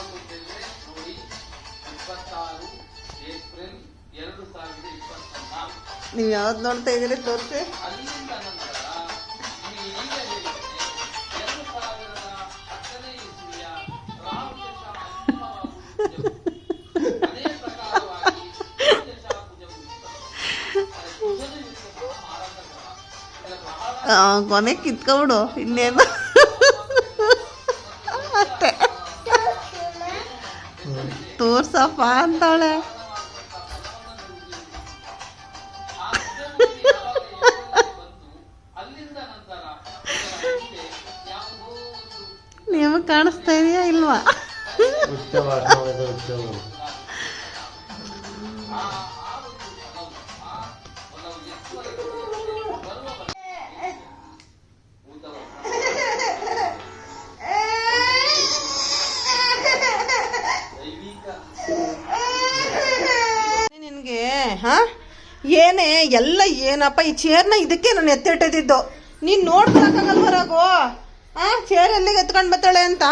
ಅಂತಂದ್ರೆ ಇಪ್ಪತ್ತಾರು ಏಪ್ರಿಲ್ ಎರಡು ಸಾವಿರದ ಇಪ್ಪತ್ನಾಲ್ಕು. ನೀವು ಯಾವ್ದು ನೋಡ್ತಾ ಇದ್ದೀರಿ ತೋರಿಸಿ? ಅಲ್ಲಿಂದ ನಂತರ ಈ ಈಗ ಹೇಳಿದ್ದೇನೆ ಎರಡು ಸಾವಿರದ ಹತ್ತನೇ ಇಸ್ವಿಯ ರಾಮಕೃಷ್ಣ ಅಂತಿಮವಾಗುವುದು ಅದೇ ಪ್ರಕಾರವಾಗಿ ರಾಮಕೃಷ್ಣ ಪೂಜೆ ಕುಜದ ಮಾರಾಟ ಬಹಳ ಕೊನೆ ಕಿತ್ಕೊಬಿಡು ಇನ್ನೇನು. ಯಾವುದೋ ಅಂತಾಳೆ. ನಿಮಗೆ ಕಾಣಿಸ್ತಾ ಇದೆಯಾ ಇಲ್ವಾ? ಹಾ? ಏನೇ, ಎಲ್ಲ ಏನಪ್ಪ ಈ ಚೇರ್ನ ಇದಕ್ಕೆ ನಾನು ಎತ್ತಿಟ್ಟಿದ್ದು? ನೀನು ನೋಡ್ಕೊಳಕ್ಕಾಗಲ್ವ ರಾಘು? ಆ ಚೇರ್ ಎಲ್ಲಿಗೆ ಎತ್ಕೊಂಡು ಬರ್ತಾಳೆ ಅಂತ?